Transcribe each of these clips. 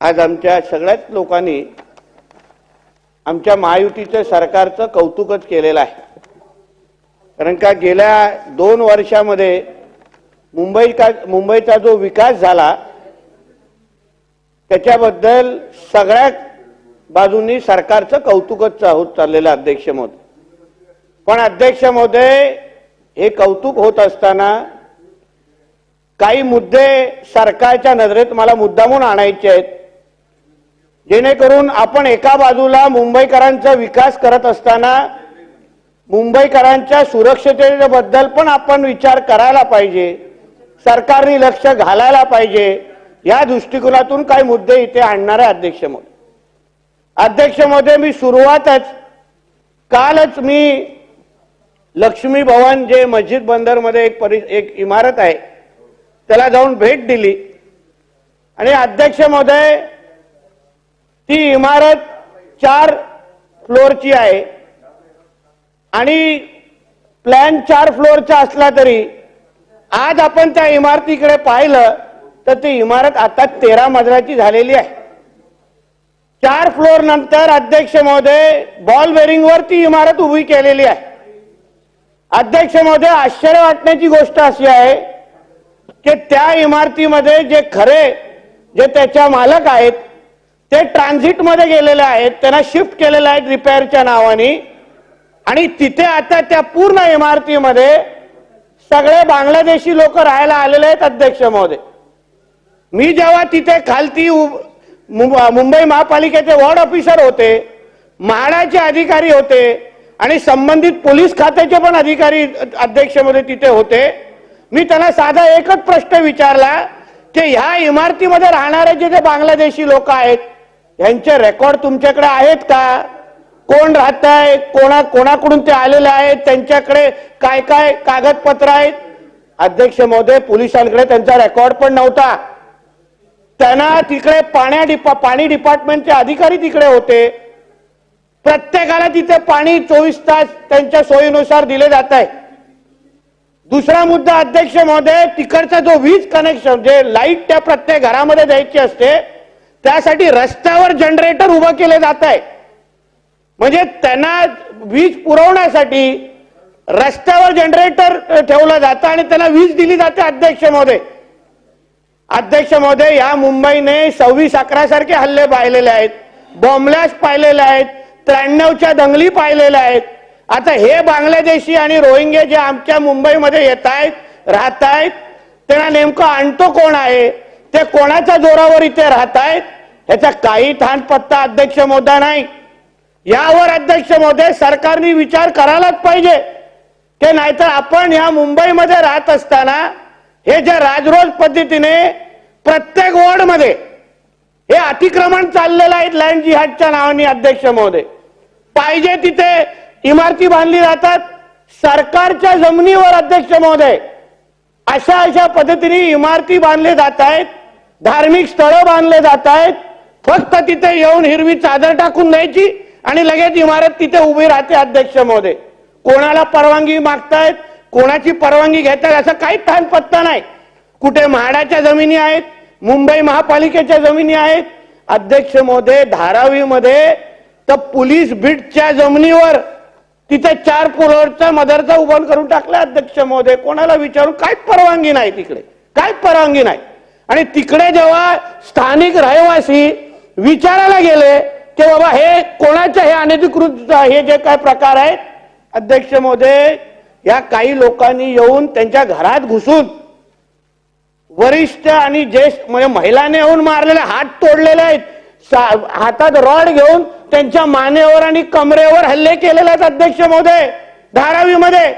आज आमच्या सगळ्याच लोकांनी आमच्या महायुतीचं सरकारचं कौतुकच केलेलं आहे. कारण का गेल्या दोन वर्षामध्ये मुंबई का मुंबईचा जो विकास झाला त्याच्याबद्दल सगळ्या बाजूंनी सरकारचं कौतुकच होत चाललेलं अध्यक्ष महोदय. पण अध्यक्ष महोदय हे कौतुक होत असताना काही मुद्दे सरकारच्या नजरेत मला मुद्दामून आणायचे आहेत. जेणेकरून आपण एका बाजूला मुंबईकरांचा विकास करत असताना मुंबईकरांच्या सुरक्षिततेबद्दल पण आपण विचार करायला पाहिजे सरकारने लक्ष घालायला पाहिजे या दृष्टिकोनातून काही मुद्दे इथे आणणार आहे अध्यक्ष महोदय. अध्यक्ष महोदय मी सुरुवातच कालच मी लक्ष्मी भवन जे मस्जिद बंदरमध्ये एक परि एक इमारत आहे त्याला जाऊन भेट दिली. आणि अध्यक्ष महोदय ती इमारत चार फ्लोअरची आहे. आणि प्लॅन चार फ्लोअरचा असला तरी आज आपण त्या इमारतीकडे पाहिलं तर ती इमारत आता तेरा मजलाची झालेली आहे. चार फ्लोअर नंतर अध्यक्ष महोदय बॉल बेरिंगवर ती इमारत उभी केलेली आहे. अध्यक्ष महोदय आश्चर्य वाटण्याची गोष्ट अशी आहे की त्या इमारतीमध्ये जे खरे जे त्याच्या मालक आहेत ते ट्रान्झिटमध्ये गेलेले आहेत त्यांना शिफ्ट केलेले आहेत रिपेअरच्या नावाने. आणि तिथे आता त्या पूर्ण इमारतीमध्ये सगळे बांगलादेशी लोक राहायला आलेले आहेत अध्यक्ष महोदय. मी जेव्हा तिथे खालती मुंबई महापालिकेचे वॉर्ड ऑफिसर होते म्हाडाचे अधिकारी होते आणि संबंधित पोलीस खात्याचे पण अधिकारी अध्यक्षमध्ये तिथे होते. मी त्यांना साधा एकच प्रश्न विचारला की ह्या इमारतीमध्ये राहणारे जे जे बांगलादेशी लोक आहेत यांचे रेकॉर्ड तुमच्याकडे आहेत का? कोण राहत आहे कोणा कोणाकडून ते आलेले आहेत? त्यांच्याकडे काय काय कागदपत्र आहेत? अध्यक्ष महोदय पोलिसांकडे त्यांचा रेकॉर्ड पण नव्हता. त्यांना तिकडे पाण्या डिपा पाणी डिपार्टमेंटचे अधिकारी तिकडे होते. प्रत्येकाला तिथे पाणी चोवीस तास त्यांच्या सोयीनुसार दिले जात आहे. दुसरा मुद्दा अध्यक्ष महोदय तिकडचा जो वीज कनेक्शन जे लाइट त्या प्रत्येक घरामध्ये द्यायची असते त्यासाठी रस्त्यावर जनरेटर उभं केले जात आहे. म्हणजे त्यांना वीज पुरवण्यासाठी रस्त्यावर जनरेटर ठेवलं जातं आणि त्यांना वीज दिली जाते अध्यक्ष महोदय. अध्यक्ष महोदय या मुंबईने सव्वीस अकरा सारखे हल्ले पाहिलेले आहेत. बॉम्बलॅश पाहिलेले आहेत. त्र्याण्णवच्या दंगली पाहिलेल्या आहेत. आता हे बांगलादेशी आणि रोहिंगे जे आमच्या मुंबईमध्ये येत आहेत राहत आहेत त्यांना नेमकं आणतो कोण आहे? ते कोणाच्या जोरावर इथे राहत आहेत? ह्याचा काही ठाण पत्ता अध्यक्ष मोदा नाही. यावर अध्यक्ष मोदे सरकारने विचार करायलाच पाहिजे. ते नाहीतर आपण ह्या मुंबईमध्ये राहत असताना हे जे राजरोज पद्धतीने प्रत्येक वॉर्डमध्ये हे अतिक्रमण चाललेलं आहे लँड जिहादच्या नावाने अध्यक्ष महोदय पाहिजे तिथे इमारती बांधली जातात. सरकारच्या जमिनीवर अध्यक्ष महोदय अशा अशा पद्धतीने इमारती बांधले जात आहेत. धार्मिक स्थळं बांधले जात आहेत. फक्त तिथे येऊन हिरवी चादर टाकून द्यायची आणि लगेच इमारत तिथे उभी राहते अध्यक्ष महोदय. कोणाला परवानगी मागतायत कोणाची परवानगी घेतायत असं काही ठाण पत्ता नाही. कुठे म्हाडाच्या जमिनी आहेत मुंबई महापालिकेच्या जमिनी आहेत अध्यक्ष महोदय धारावीमध्ये तर पोलीस बीटच्या जमिनीवर तिथे चार पुरोडचा मदरचा उभा करून टाकला अध्यक्ष महोदय. कोणाला विचारून काय परवानगी नाही तिकडे? काय परवानगी नाही? आणि तिकडे जेव्हा स्थानिक रहिवासी विचारायला गेले की बाबा हे कोणाच्या हे अनधिकृत हे जे काय प्रकार आहेत? अध्यक्ष महोदय या काही लोकांनी येऊन त्यांच्या घरात घुसून वरिष्ठ आणि ज्येष्ठ म्हणजे महिलाने येऊन मारलेले हात तोडलेले आहेत. हातात रॉड घेऊन त्यांच्या मानेवर आणि कमरेवर हल्ले केलेले आहेत अध्यक्ष महोदय धारावीमध्ये.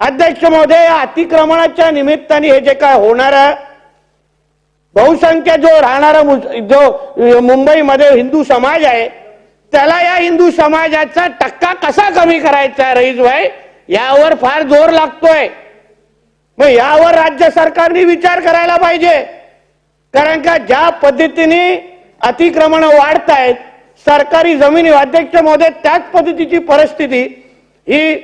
अध्यक्ष महोदय या अतिक्रमणाच्या निमित्ताने हे जे काय होणार बहुसंख्य जो राहणारा जो मुंबईमध्ये हिंदू समाज आहे त्याला या हिंदू समाजाचा टक्का कसा कमी करायचा आहे रईस भाई? यावर फार जोर लागतोय. मग यावर राज्य सरकारने विचार करायला पाहिजे. कारण का ज्या पद्धतीने अतिक्रमण वाढत आहेत सरकारी जमिनी अध्यक्ष महोदय त्याच पद्धतीची परिस्थिती ही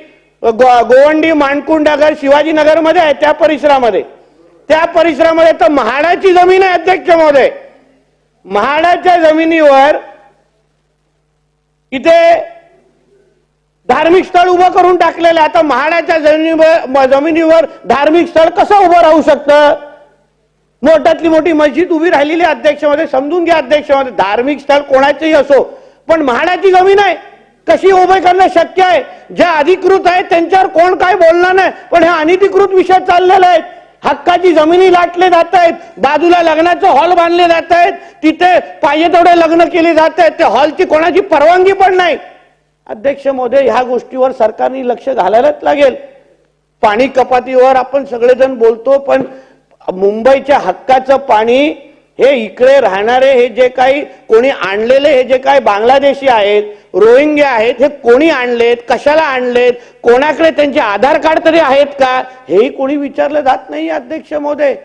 गोवंडी गोवंडी मानकुंडनगर शिवाजीनगरमध्ये आहे त्या परिसरामध्ये. त्या परिसरामध्ये तर म्हाडाची जमीन आहे अध्यक्ष महोदय. म्हाडाच्या जमिनीवर इथे धार्मिक स्थळ उभं करून टाकलेलं आहे. आता म्हाडाच्या जमिनीवर जमिनीवर धार्मिक स्थळ कसं उभं राहू शकतं? मोठ्यातली मोठी मस्जिद उभी राहिलेली अध्यक्षमध्ये समजून घ्या अध्यक्षमध्ये धार्मिक स्थळ कोणाचंही असो पण म्हाडाची जमीन आहे. कशी उभे करणं शक्य आहे? ज्या अधिकृत आहेत त्यांच्यावर कोण काय बोलणार नाही. पण हे अनधिकृत विषय चाललेले आहेत हक्काची जमिनी लाटले जात आहेत. बाजूला लग्नाचे हॉल बांधले जात आहेत. तिथे पाहिजे तेवढे लग्न केले जात आहेत. त्या हॉलची कोणाची परवानगी पण नाही. अध्यक्ष मोदी ह्या गोष्टीवर सरकारने लक्ष घालायलाच लागेल. पाणी कपातीवर आपण सगळेजण बोलतो पण मुंबईच्या हक्काचं पाणी हे इकडे राहणारे हे जे काही कोणी आणलेले हे जे काही बांगलादेशी आहेत रोहिंग्या आहेत हे कोणी आणलेत कशाला आणलेत कोणाकडे त्यांचे आधार कार्ड तरी आहेत का? हेही कोणी विचारलं जात नाही अध्यक्ष महोदय.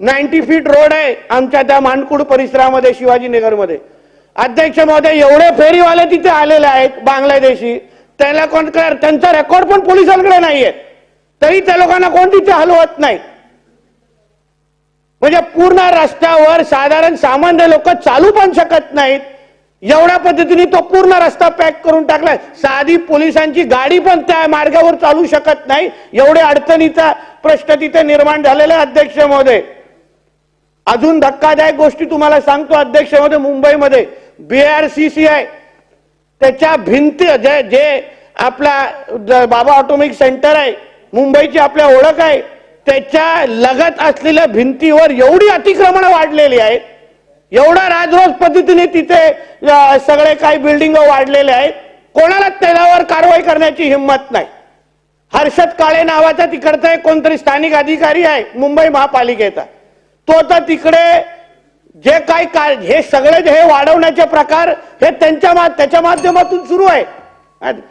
नाईन्टी फीट रोड आहे आमच्या त्या मानकुड परिसरामध्ये शिवाजीनगरमध्ये अध्यक्ष महोदय एवढे फेरीवाले तिथे आलेले आहेत बांगलादेशी. त्याला कोण त्यांचा रेकॉर्ड पण पोलिसांकडे नाहीये. तरी त्या लोकांना कोण तिथे हलवत नाही? म्हणजे पूर्ण रस्त्यावर साधारण सामान्य लोक चालू पण शकत नाहीत. एवढ्या पद्धतीने तो पूर्ण रस्ता पॅक करून टाकलाय. साधी पोलिसांची गाडी पण त्या मार्गावर चालू शकत नाही. एवढे अडचणीचा प्रश्न तिथे निर्माण झालेला अध्यक्ष महोदय अजून धक्कादायक गोष्टी तुम्हाला सांगतो अध्यक्ष महोदय मुंबईमध्ये बीआरसीसी आहे त्याच्या भिंती जे जे आपला बाबा ऑटोमिक सेंटर आहे मुंबईची आपल्या ओळख आहे त्याच्या लगत असलेल्या भिंतीवर एवढी अतिक्रमण वाढलेली आहेत. एवढा राजरोज पद्धतीने तिथे सगळे काही बिल्डिंग वाढलेले आहेत. कोणालाच त्याच्यावर कारवाई करण्याची हिंमत नाही. हर्षद काळे नावाचा तिकडचा एक कोणतरी स्थानिक अधिकारी आहे मुंबई महापालिकेचा. तो तर तिकडे जे काही हे सगळे जे हे वाढवण्याचे प्रकार हे त्यांच्या मा- त्याच्या माध्यमातून सुरू आहे.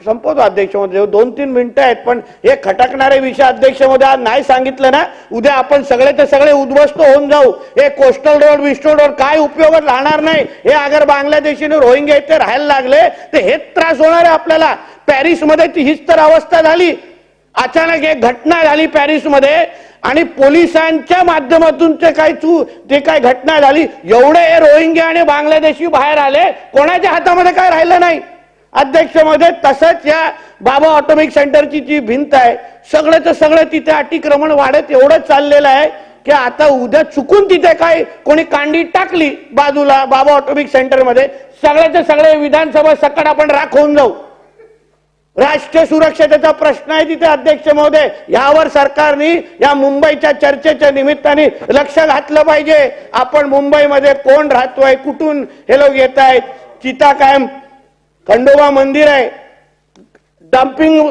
संपवतो अध्यक्ष महोदय दोन तीन मिनिटं आहेत पण हे खटकणारे विषय अध्यक्ष महोदय आज नाही सांगितलं ना? उद्या आपण सगळे ते सगळे उद्ध्वस्त होऊन जाऊ. हे कोस्टल रोड विस्टल रोड काय उपयोगात राहणार नाही? हे अगर बांगलादेशीने रोहिंग्या इथे राहायला लागले तर हेच त्रास होणार आहे आपल्याला. पॅरिसमध्ये ती हीच तर अवस्था झाली. अचानक एक घटना झाली पॅरिसमध्ये आणि पोलिसांच्या माध्यमातून ते काय चू ते काय घटना झाली? एवढे हे रोहिंग्या आणि बांगलादेशी बाहेर आले कोणाच्या हातामध्ये काय राहिलं नाही? अध्यक्षमध्ये तसंच या बाबा ऑटोमिक सेंटरची जी भिंत आहे सगळं सगळं तिथे अतिक्रमण वाढत एवढं चाललेलं आहे की आता उद्या चुकून तिथे काय कोणी कांडी टाकली बाजूला बाबा ऑटोमिक सेंटरमध्ये सगळ्याचे सगळे विधानसभा सकट आपण राखवून जाऊ. राष्ट्रीय सुरक्षतेचा प्रश्न आहे तिथे अध्यक्ष महोदय. यावर सरकारने या मुंबईच्या चर्चेच्या निमित्ताने लक्ष घातलं पाहिजे. आपण मुंबईमध्ये कोण राहतोय कुठून हे लोक येत आहेत चिता कायम खंडोबा मंदिर आहे. डम्पिंग